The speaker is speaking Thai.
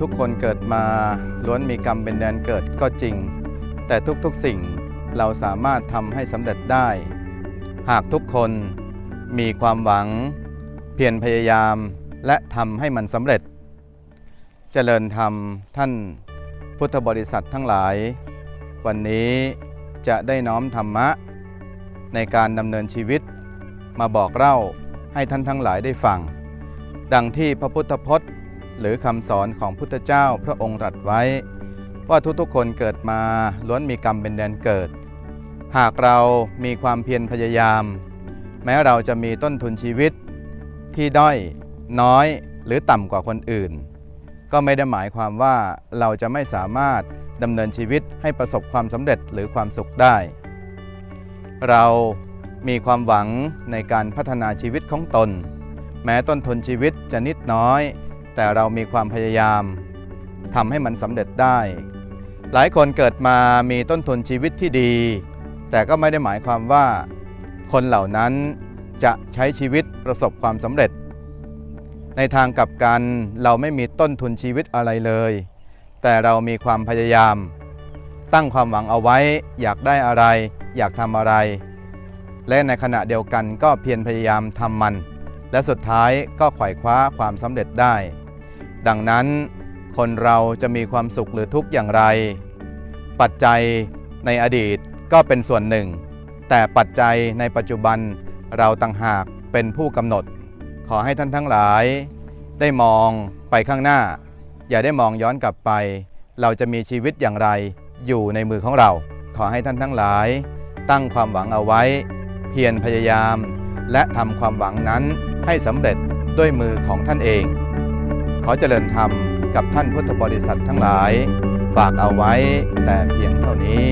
ทุกคนเกิดมาล้วนมีกรรมเป็นแดนเกิดก็จริง แต่ทุกๆสิ่งเราสามารถทำให้สำเร็จได้ หากทุกคนมีความหวัง เพียรพยายามและทำให้มันสำเร็จ เจริญธรรมท่านพุทธบริษัททั้งหลาย วันนี้จะได้น้อมธรรมะ ในการดำเนินชีวิต มาบอกเล่าให้ท่านทั้งหลายได้ฟัง ดังที่พระพุทธพจน์ หรือคำสอนของพุทธเจ้าพระองค์ตรัสไว้ ว่าทุกๆคนเกิดมาล้วนมีกรรมเป็นแดนเกิด หากเรามีความเพียรพยายาม แม้เราจะมีต้นทุนชีวิต ที่ด้อยน้อยหรือต่ำกว่าคนอื่น ก็ไม่ได้หมายความว่าเราจะไม่สามารถดำเนินชีวิตให้ประสบความสำเร็จหรือความสุขได้ เรามีความหวังในการพัฒนาชีวิตของตน แม้ต้นทุนชีวิตจะนิดน้อย แต่เรามีความพยายามทำให้มันสำเร็จได้ หลายคนเกิดมามีต้นทุนชีวิตที่ดี แต่ก็ไม่ได้หมายความว่า คนเหล่านั้นจะใช้ชีวิตประสบความสำเร็จ ในทางกลับกันเราไม่มีต้นทุนชีวิตอะไรเลย แต่เรามีความพยายาม ตั้งความหวังเอาไว้ อยากได้อะไร อยากทำอะไร และในขณะเดียวกันก็เพียรพยายามทำมัน และสุดท้ายก็ไขว่คว้าความสำเร็จได้ ดังนั้นคนเราจะมีความสุขหรือทุกข์อย่างไร ปัจจัยในอดีตก็เป็นส่วนหนึ่ง แต่ปัจจัยในปัจจุบันเราต่างหากเป็นผู้กำหนด ขอให้ท่านทั้งหลาย ได้มองไปข้างหน้า อย่าได้มองย้อนกลับไป เราจะมีชีวิตอย่างไรอยู่ในมือของเรา ขอให้ท่านทั้งหลาย ตั้งความหวังเอาไว้ เพียรพยายาม และทำความหวังนั้นให้สำเร็จด้วยมือของท่านเอง ขอเจริญธรรมกับท่านพุทธบริษัททั้งหลาย ฝากเอาไว้แต่เพียงเท่านี้